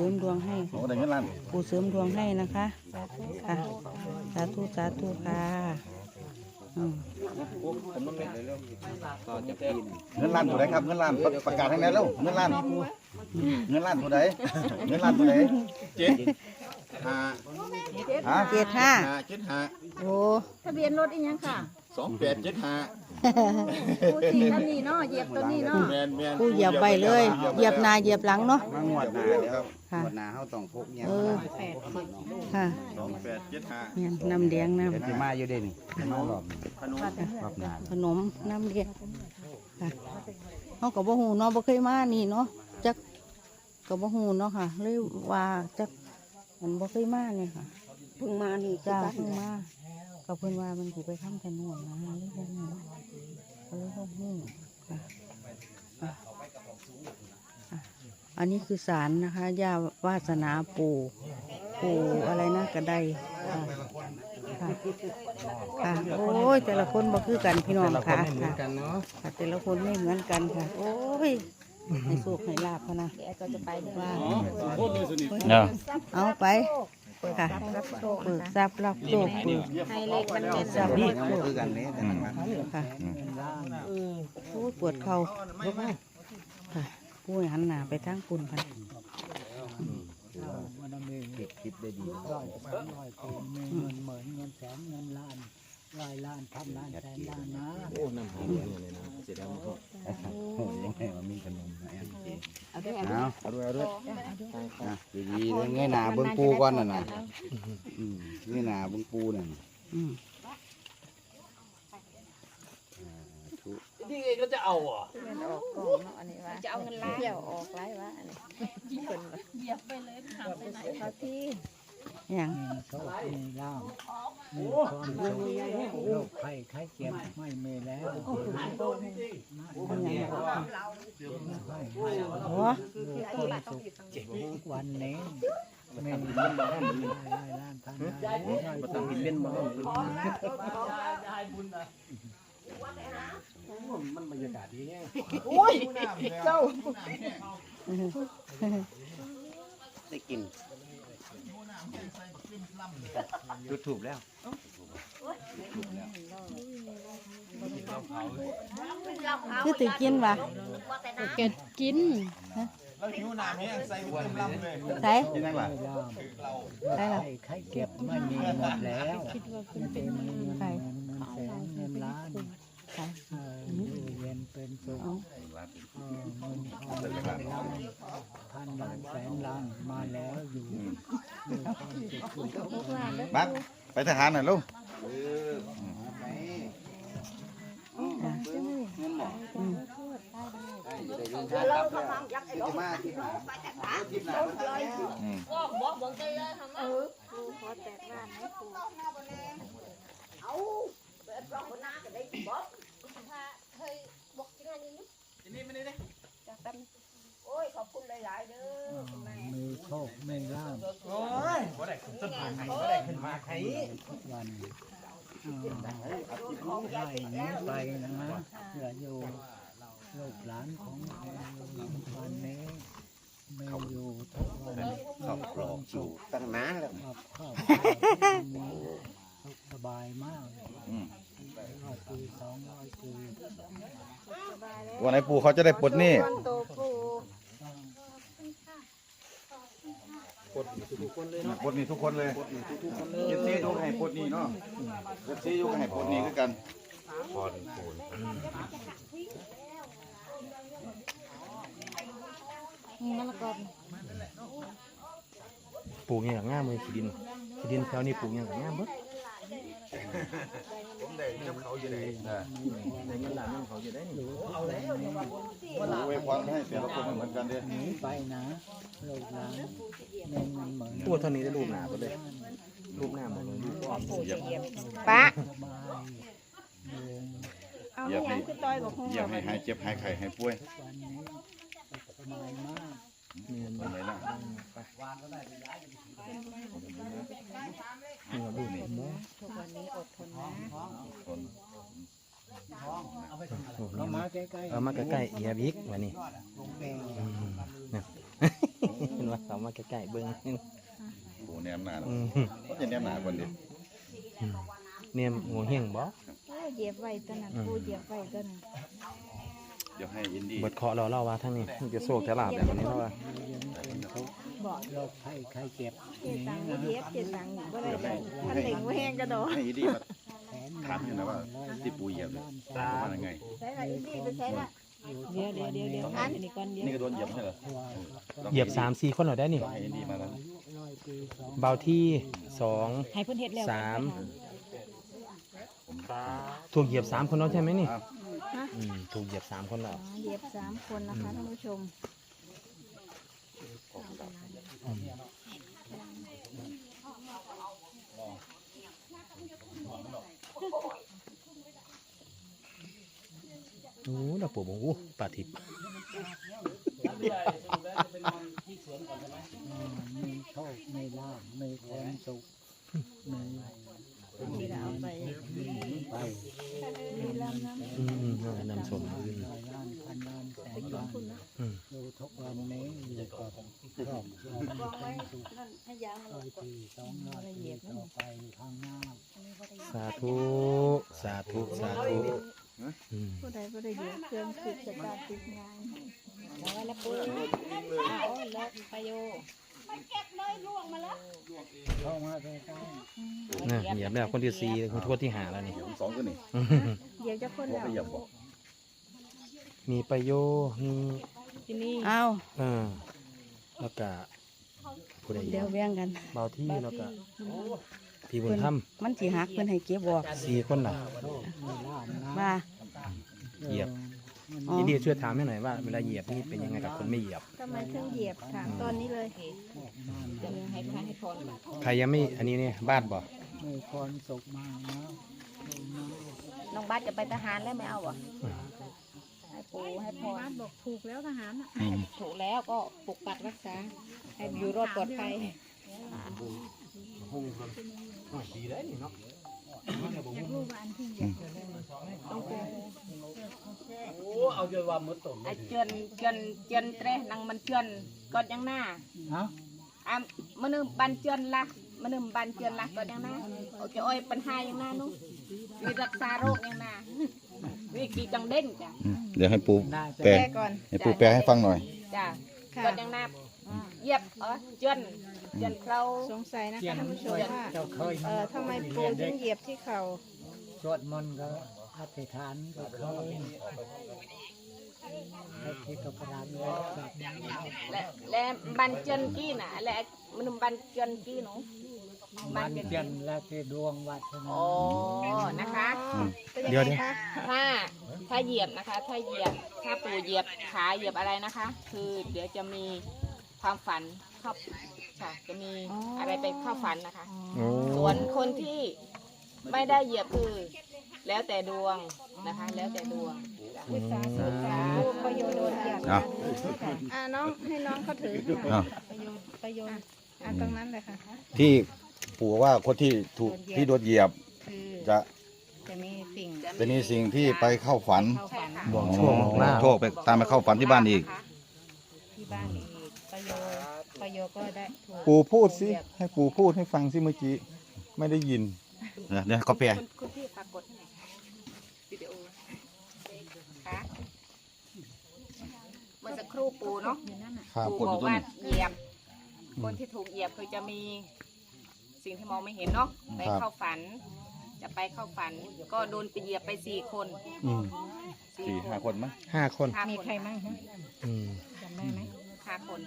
ผูเสริมดวงให้โอ้ได้เงินล้านปู่เสริมดวงให้นะคะค่ะสาธุสาธุค่ะอืมเงินล้านตัวใดครับเงินล้านประประกาศให้แน่แล้วเงินล้านเงินล้านตัวใดเงินล้านตัวใดเจ็ดห้าฮะเจ็ดห้าห้าเจ็ดห้าโอ้ทะเบียนรถอีกยังค่ะสองแปดเจ็ดห้าผู้สี่ท่านนี้เนาะเหยียบตัวนี้เนาะแมนแมนปู่เหยียบไปเลย เหยียบหนาเหยียบหลังเนาะ มางวดหน้าแล้ว ค่ะงวดหน้าเขาต้องพกเนี่ยเออ ค่ะสองแปดเจ็ดห้าเนี่ยน้ำแดงน้เดี๋ยวสิมาอยู่เด้นี่มารอบรอบหน้าำขนมน้ำแดงค่ะเขาก็บ่ฮู้เนาะบ่เคยมานี่เนาะจักก็บ่ฮู้เนาะค่ะเลยว่าจักมันบ่เคยมาเนี่ยค่ะเพิ่งมานี่จ้าเพิ่งมาก็เพิ่นว่ามันสิไปทำถนนนะเลยบ่ฮู้ก็เลยบ่ฮู้ค่ะอะอะ อันนี้คือสารนะคะย่าวาสนาปู่ปู่อะไรนะกระไดค่ะค่ะค่ะโอ้ยแต่ละคนบ่คือกันพี่น้องค่ะค่ะค่ะแต่ละคนไม่เหมือนกันค่ะ โอ้ยให้สุขให้ลาภพะนะแกก็จะไปเดี๋ยวว่าเนาะเอาไปค่ะเปิดทรัพย์รับโชคเปิดให้เลขมันเด็ดทรัพย์รับโชคคือกันนี้แต่ละครั้งค่ะโอ้ยปวดเข่าค่ะ ผู้หันหน้าไปทางปุ่นพันเก็บคลิปได้ดีโอ้ยยังไงว่ามีขนมนะแอนจีเอาเอาด้วยเอาด้วยอะดีๆเลยเงยหน้าเบิ่งปูก่อนน่ะนะเงยหน้าเบิ่งปูนั่ นอืมจะเอาเงินล้านเดี่ยวออกไรวะอันนี้คนเหยียบไปเลยถามไปไหนเขาที่อย่างโชคมีลาภมีความสุขโรคภัยไข้เจ็บไม่มีแล้วเป็นอย่างโอ้มีความสุขทุกวันนี้มีล้านล้านล้านพันล้านล้าน ต้องเป็นบ่ได้กินยูทูบแล้วคือตื่นกินวะแกกินแล้วหิวน้ำเนี่ยใส่หัวลำเลยใส่กินได้ป่ะลาภใส่ละไข้ไข้เจ็บไม่มีหมดแล้วเป็นเงินเงินแสนเงินล้าน ใส่เอออยู่เย็นเป็นสุขเอาเออเงินทองล้านล้านพันล้านแสนล้านมาแล้วอยู่มีความสุขทุกวันบักไปทหารหน่อยลูกอืมจะมาที่ไหนที่ไห นอืมมีโชคมีลาภโอ้ยบ่ได้ขึ้นต้นไม้บ่ได้ขึ้นมาใครทุกวันได้นี้ไปนะเพื่ออยู่ลูกหลานของวันนี้ไม่อยู่ทุกวันครอบครองอยู่ตั้งนานแล้วครอบครอบสุขสบายมากอืมร้อยปีสองร้อยปี วันไหนปู่เขาจะได้ปลดหนี้โตปูปลดหนี้ทุกคนเลยเจ็ดซี่ยกให้ปลดหนี้เนาะเจ็ดซี่ยกให้ปลดหนี้คือกันนี่มะละกอปลูกอย่างกับง่ามเลยขีดินขีดินแถวนี้ปลูกอย่างกับ ง่ามเบิดอวยพรให้แต่ละคนไม่เหมือนกันเด้อหนีไปนะลูกหลานเงินมันเหมือนตัวเท่านี้ได้รูปหนาไปเลยรูปหน้าเหมดเลยรูปอ้อมปะสบายเงินเอาเหยีไม่ยบยัให้งคือต้อยบอกคงเหยียบให้หายเจ็บหายไข้หายป่วยวันนี้สบายมากวันไหนนะนี่ครับรูนี่ทุกวันนี้อดทนนะ คนเข้ามาใกล้ๆเอามาใกล้ๆเอียบิกมานี่อืมเนี่ยเห็นปะเข้ามาใกล้ๆเบิ่งปูแนมหนาอืมก็จะแนมหนาคนดิเนี่ยโง่เฮงบ่โอ้เหยียบไว้ตัวนั้นปูเหยียบไว้ตัวนั้นเดี๋ยวให้อินดี้เบิดเคาะเราเล่าว่าทางนี้มันจะโศกจะลาบแบบนี้เพราะว่าบอกโรคไข้ไข้เจ็บเจตังค์บ่เหยียบเจตังค์บ่ได้เลยท่านเล็งบ่แห้งกระโดดให้อินดี้มาแขน ถามอยู่นะว่าที่ปูเหยียบเนี่ยว่ายังไง ใช่ละอีนี่ไปใช่ละเดี๋ยวเดี๋ยวเดี๋ยวเดี๋ยวอันนี้ก่อนเดี๋ยวนี่ก็โดนเหยียบใช่เหรอเหยียบสามสี่คนเหรอได้นี่ ให้อินดี้มาแล้วร้อยปีสองเบาที่สองให้เพิ่นเฮ็ดแล้วสามถูกเหยียบสามคนแล้วใช่ไหมนี่อ้าวอืมถูกเหยียบสามคนแล้วเหยียบสามคนนะคะท่านผู้ชม ปู่บอกอู้ปลาทิพย์มีโชคมีลาภมีความสุขมีที่เราเอาไปไปอืมอืมเอานำสมอื่นร้อยล้านพันล้านแสนล้านอืมดูทุกวันนี้อยู่กับครอบครัวมีความสุขให้ยางมันร้อยปีสองร้อยปีต่อไปข้างหน้า สาธุ สาธุ สาธุ ผู้ใดผู้ใดเหยียบเครื่องสุดจะตาติดงานเอาไว้แล้วปูอ่าโอ้ยแล้วไปโยเข้ามาใกล้ๆนะเหยียบแล้วคนที่สี่คนทั่วที่หาแล้วนี่สองก็นี่เหยียบจะคนบอกเดียวไปเหยียบบอกมีประโยชน์มีที่นี่เอาเออแล้วก็ผู้ใดอีกเดี๋ยวแบ่งกันเบาที่แล้วก็ พี่บุญธรรมมันสิหักเพิ่นให้เก็บบอกสี่คนน่ะว่าเหยียบอ๋อยินดีช่วยถามให้หน่อยว่าเวลาเหยียบนี่เป็นยังไงกับคนไม่เหยียบ ทำไมถึงเหยียบถามตอนนี้เลยจะมีให้พระให้พรก่อนใครยังไม่อันนี้เนี่ยบ้านบ่มีความสุขมากนะน้องบ้านจะไปทหารแล้วไม่เอาเหรอะให้ปูให้พรบ้านบอกถูกแล้วทหารอะถูกแล้วก็ปกปักรักษา ให้อยู่รอดปลอดภัย ไอ้เจือนเจือนเจือนเตะนังมันเจือนกอดยังหน้าฮะอะมันนึงบันเจือนละมันนึงบันเจือนละกอดยังหน้าโอเคโอ้ยปัญหายังหน้านุ๊กวิรักษาโรคยังหน้าวิกีจังเด้งจ้ะเดี๋ยวให้ปูน่าจะแปลแก้ก่อนให้ปูแปลให้ฟังหน่อยจ้ะค่ะกอดยังหน้า เหยียบเออเจือนเจือนเขา สงสัยนะเขียคะนท่านผู้ชมว่าเจ้าเคยเออทำไมปูถึงเหยียบที่เข่าสวดมนต์ก็อธิษฐานก็เคยให้ที่กับพระรามเลยครับและและบันเจือนกี้น่ะและมันนึงบันเจือนกี้หนูบัมันนเจือนเพียนและที่ดวงวัฒนาโอ้นะคะเป็นยังเดี๋ยวไงเดี๋ยวคะถ้าถ้าเหยียบนะคะ ถ้าเหยียบถ้าปู่เหยียบขาเหยียบอะไรนะคะ คือเดี๋ยวจะมี ความฝันเข้าค่ะจะมีอะไรไปเข้าฝันนะคะ โอ้ ส่วนคนที่ไม่ได้เหยียบคือ แล้วแต่ดวงนะคะ แล้วแต่ดวงจ้ะอืมปูประโยชน์โดนเหยียบเอาอ่าน้องให้น้องเขาถือเอาประโยชน์ประโยชน์อ่าตรงนั้นเลยค่ะ ที่ปูว่าคนที่ถูกที่โดนเหยียบคือจะจะมีสิ่งจะมีสิ่งที่ไปเข้าฝันเข้าฝันบอกโชคบอกลาภ โชคไปตามไปเข้าฝันที่บ้านอีก ที่บ้านอีกประโยชน์ประ โยชน์ก็ได้ถูกปูพูดสิ ให้ปูพูดให้ฟังสิเมื่อกี้ ไม่ได้ยิน เดี๋ยวเดี๋ยวเขาแปลคุณคุณพี่ปรากฏให้หน่อยวิดีโอค่ะเมื่อสักครู่ปูเนาะครับปู่บอกว่าเหยียบ คนที่ถูกเหยียบคือจะมีสิ่งที่มองไม่เห็นเนาะไปเข้าฝัน จะไปเข้าฝัน ก็โดนไปเหยียบไปสี่คนอืมสี่ห้าคนมั้ยห้าคน ห้ามีคนใครมั่งคะอืมจำได้ไหมห้าคน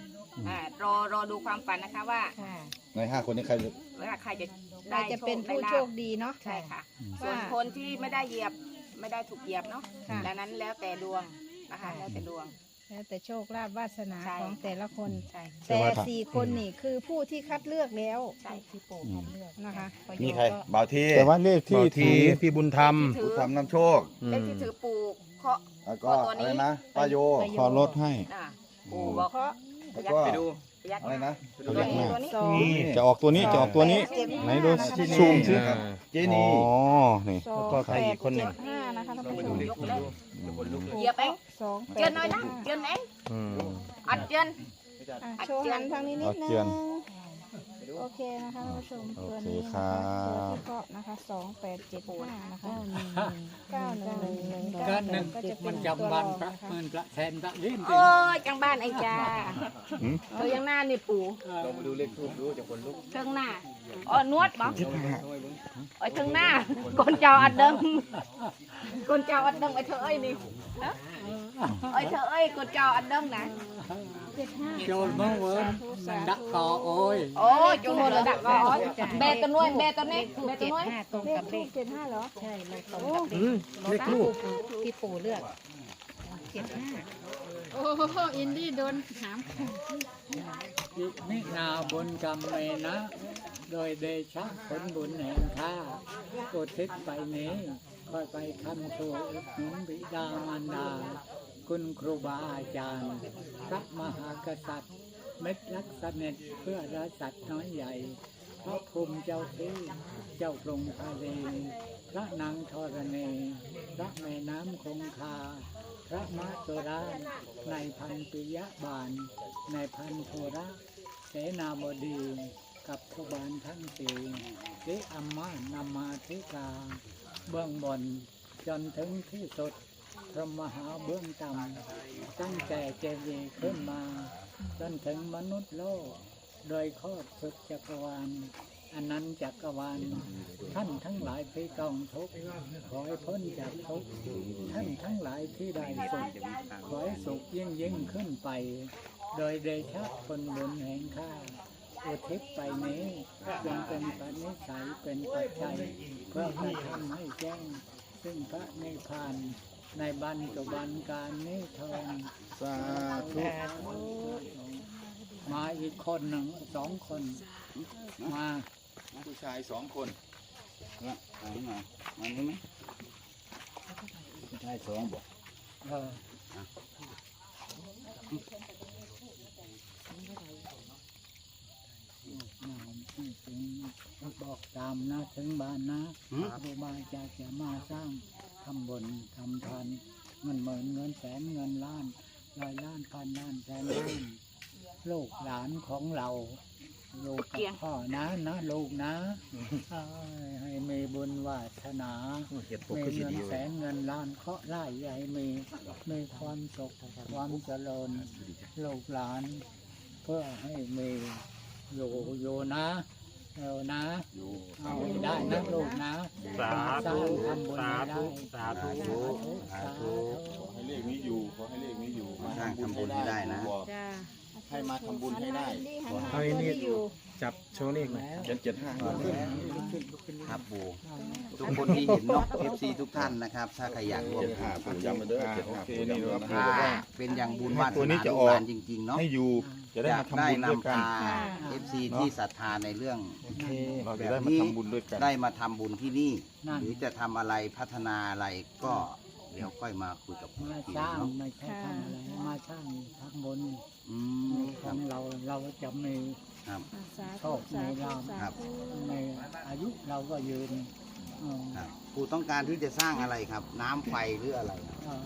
อ่ารอรอดูความฝันนะคะว่าค่ะในห้าคนนี้ใครว่าใครจะเราได้จะเป็นผู้โชคดีเนาะ ใช่ค่ะส่ว่าวนคนที่ไม่ได้เหยียบไม่ได้ถูกเหยียบเนาะค่ะ ดังนั้นแล้วแต่ดวงนะคะ แล้วแต่ดวง แล้วแต่โชคลาภวาสนาใช่ ของแต่ละคน ใช่แต่สี่คนนี่คือผู้ที่คัดเลือกแล้ว ใช่ที่ปู่คัดเลือกนะคะมีใครบ่าวทีแต่ว่าเลขที่เบาที่ถือพี่บุญธรรมถืผู้อทำนำโชค อืเลขมที่ถือปู่เคาะ แล้วก็อะไรนะป้าโย ขอลดให้ อะ ปู่บอกเพราะแล้วก็พยักอะไรหน้านะพยักหน้าตัวนี้สองนี่จะออกตัวนี้จะออกตัวนี้ ไหนดูซูมสิอ่าเจอ๋นีอนี่สองแล้วก็ใครอีกคนหนึ่งแปดเจ็ดห้านะคะท่านผู้ชมยกเลยเหยียบเองสองแปเจือนดหน่อยนะเจือนเองอืมอัดเจือนอะโชว์หันทางนี้นิดนึเอาเจือนง โอเคนะคะท่านผู้ชมโอตัวเคนี้คนะรัคะตัวบที่เกาะนะคะสองแปดเจ็ดห้านะคะเก้าหนึ่งหนึ่งหนึ่งก็เก้าหหนึ่นึ่งงก็จะเป็มันนตัวจำรบัอนงพระนะคะหมื่นพระแสนพระลิ้นโอ้ยจังบ้านไอ้จ้าหืมเธอยังหน้านี่ปู่ลองมาดูเลขทูบดูจากคนลุกเทิงหน้าอ๋อนวดบ่โอ้ยเทิงหน้าคนเจ้าอัดเดิมคนเจ้าอัดเดิมไอ้เธอเอ้ยนี่ฮะไอ้เธอเอ้ยคนเจ้าอัดเดิมนะ โจรเมื่อเวิร์นมันดักคอโอ้ยโอ้ยจุงหมดเลยดักก่อนเบตัวน้อยเบตัวนี้เบตัวน้อยเลขทูบเจ็ดห้าเหรอ ใช่เลขตรงกับเลขลูกที่ปู่เลือกเจ็ดห้าโอ้โหอินดี้โดนถามยิมินาบุญกรรมเมนะ โดยเดชะผลบุญแห่งข้าอุทิศไปนี้ค่อยไปคำสู่อุดหนุนบิดามารดา คุณครูบาอาจารย์ พระมหากษัตริย์ เม็ดลักษณะเพื่อรัสัตว์น้อยใหญ่ พระภูมิเจ้าที่เจ้ากรงทะเลพระนางธรณีพระแม่น้ำคงคา พระมะตุราในพันปิยะบาล ในพันโทระเสนาบดีกับทบาลทั้งสี่ลิอัมมานามาธิกา เบื้องบนจนถึงที่สุด พระมหาเบื้องต่ำตั้งแต่เจดีย์ขึ้นมา จนถึงมนุษย์โลก โดยครอบสุดจักรวาลอันนั้นต์จักรวาลท่านทั้งหลายที่ต้องทุกข์ขอให้พ้นจากทุกข์ท่านทั้งหลายที่ได้สุขขอให้สุขยิ่งยิ่งขึ้นไป โดยเดชะผลบุญแห่งข้าอุทิศไปนี้จงเป็นปณิสัยเป็นปัจจัยเพื่อกระทำให้แจ้ง ซึ่งพระนิพพาน ในบรรจุบันการนี้เทินสาธุ มาอีกคนหนึ่งสองคน มาผู้ชายสองคนละเอามามันใช่ไหมใช่สองบอกเออ บอกตามนะถึงบ้านนะครูบาอาจารย์จะมาสร้างทำบุญทำทานเงินหมื่นเงินแสนเงินล้านร้อยล้านพันล้านแสนล้านลูกหลานของเราลูกกับพ่อนะนะลูกนะเอ้ยให้มีบุญวาสนาเห็ดปกมีคือสีเงินดีแสเว้ยนเงินล้านเคาะไล่ใหญ่มีมีความสุขความเจริญลูกหลาน เพื่อให้มีอยู่อยู่นะ เออนะเอาให้ได้นะลูกนะสาธุทำบุญให้ได้สาธุ สาธุ ขอให้เลขนี้อยู่ ขอให้เลขนี้อยู่มาสร้างทำบุญให้ได้นะบอกจ้าให้มาทำบุญให้ได้เอาไอ้นี่จับโชว์เลขหน่อยเจ็ดเจ็ดห้าครับปูทุกคนที่เห็นเนาะ FC ทุกท่านนะครับ ถ้าใครอยากร่วมเจ็ดห้าปู่ย้ำมาเด้อเจ็ดห้าโอเคปู่นี่ย้ำนะมาครับเด้อเป็นอย่างบุญวาสตัวนี้นาจะลูอกอกหลานจริงๆเนาะ ให้อยู่ จะได้อยามากทำได้บุญด้วยนำกัน พา FC ที่ศรัทธาในเรื่อง โอเค เราจะได้มาทำบุญด้วยกัน ได้มาทำบุญที่นี่ นั่น หรือจะทำอะไรพัฒนาอะไรก็ เดี๋ยวค่อยมาคุยกับมาพี่สร้างเนาะไม่ใช่ทำอะไรมาสร้างทำบุญอืมคขรัอบ งเราเราจะมี ครับ สาธุสาธุสาครับธุในอายุเราก็ยืนเออครับปู่ต้องการที่จะสร้างอะไรครับ น้ำไฟหรืออะไรเออ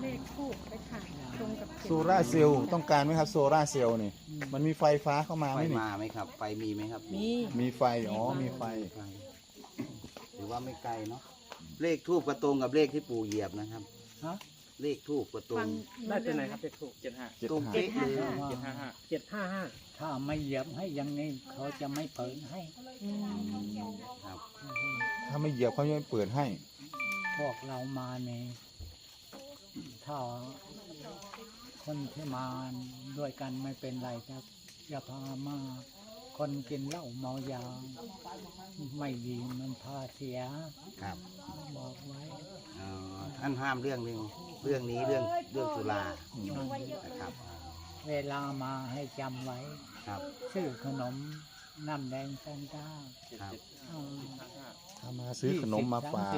เลขทูบไปค่ะ ตรงกับเจ็ดโซล่าร์เซลล์ต้องการไหมครับโซล่าร์เซลล์นี่ มันมีไฟฟ้าเข้ามาไฟไหมนี่มาไหมครับ ไฟมีไหมครับมีมีไฟอ๋อมีไฟ ไฟหรือว่าไม่ไกลเนาะ เลขทูบกระตรงกับเลขที่ปู่เหยียบนะครับ ฮะ เลขทูบกระตรงได้เป็นไหนครับเลขถูกเจ็ดห้าตรงเป๊ะเลย เจ็ดห้าห้าเจ็ดห้าห้าถ้าไม่เหยียบให้อยังนี้เขาจะไม่เปิดให้ครับ ถ้าไม่เหยียบเขาจะไม่เปิดให้ พวกเรามาเนี่ยถ้า คนที่มาด้วยกันไม่เป็นไรครับอย่าพามาคนกินเหล้าเมายาไม่ดีมันพาเสียครับ บอกไว้เอ่อท่านห้ามเรื่องหนึ่งเรื่องนี้เรื่องเรื่องสุรานะครับ เวลามาให้จำไว้ครับซื้อขนมน้ำแดงแฟนตาครับเอ่อถ้ามาซื้อขนมมาฝาก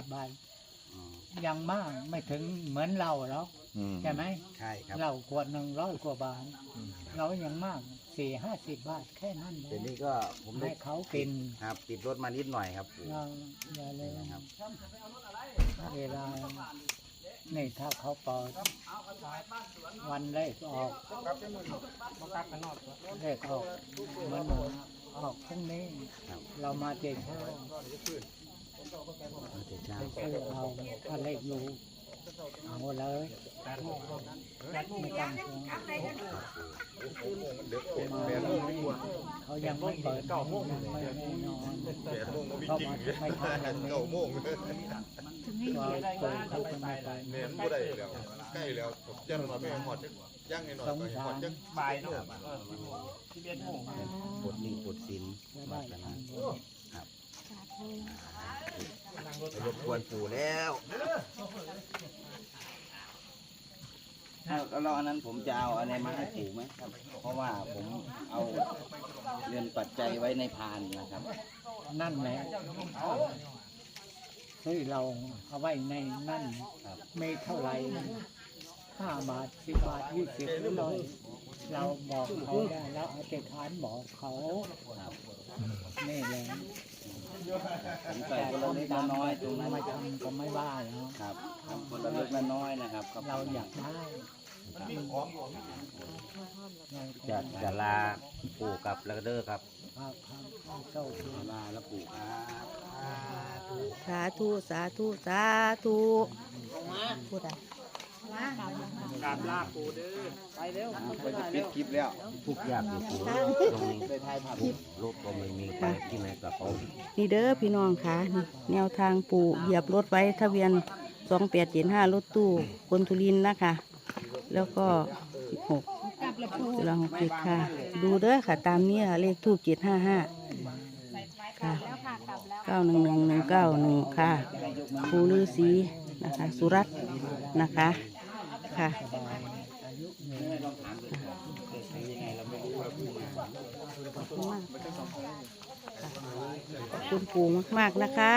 ยี่สิบสสิบบาทอืมยังมากไม่ถึงเหมือนเราหรอกอืมใช่ไหมใช่ครับเราขวดหนึ่งร้อยกว่าบาทเรายังมากสี่ห้าสิบบาทแค่นั้นเลเดี๋ยยวนี้ก็ผมได้ให้เขากินครับติดรถมานิดหน่อยครับเราอย่าเลยนะครับ เวลานี่ถ้าเขาเปิดวันเลขออกเลขออกมันออกพรุ่งนี้เรามาเจเช้า มาแต่เช้าซื้อเอาถ้าเลขรู้เอาเลยไม่ต้องห่วงมาเขายังไม่เปิดยังไม่แน่นอนเขามาไม่ทันวันนี้โมงว่าเปิดเขาจะไม่ไปเรียนบ่ได้แล้วใกล้แล้วยันมาไม่หอดย่างให้หน่อยหสาอดรจังบ่ายเนาะปวดนิ่งปวดสินจะมาได้กันทานะนบุญ รบกวนปู่แล้วแล้วอันนั้นผมจะเอาอะไรมาให้ปู่ไหมครับ เพราะว่าผมเอาเงินปัจจัยไว้ในพานนะครับ นั่นแหละที่เราเอาไว้ในนั่นครับมีเท่าไหร่ห้าบาทสิบบาทยี่สิบหรือร้อยเราบอกเขาได้แล้วเอาเจ็ดฐานบอกเขาครับนี่แหละ ผมใส่คนละเล็กละน้อยตรงนั้นไม่ทำก็ไม่ว่าแล้วครับทำคนละเล็กละน้อยนะครับครับเราอยากได้จะจะลาปู่กับแล้วก็เด้อครับภาพภาพภาพเจ้าคือลาแล้วปู่ครับสาธุสาธุสาธุพูดอะไร ไปจะปิดคลิปแล้วทุกอย่างอยู่ปู่ตรงนี้ได้ถ่ายภาพรถก็ไม่มีไปที่ไหนกับเขานี่เด้อพี่น้องค่ะนี่แนวทางปู่เหยียบรถไว้ทะเบียนสองแปดเจ็ดห้ารถตู้คนทุรินทร์นะคะ แล้วก็สิบหกกำลังหกเจ็ดค่ะ ดูเด้อค่ะ ตามนี้ค่ะเลขทูบเจ็ดห้าห้าค่ะเก้าหนึ่งหนึ่งหนึ่งเก้าหนึ่งค่ะภูฤาษีนะคะ สุรัตน์นะคะ ค่ะขอบคุณปู่มาก ๆ นะคะ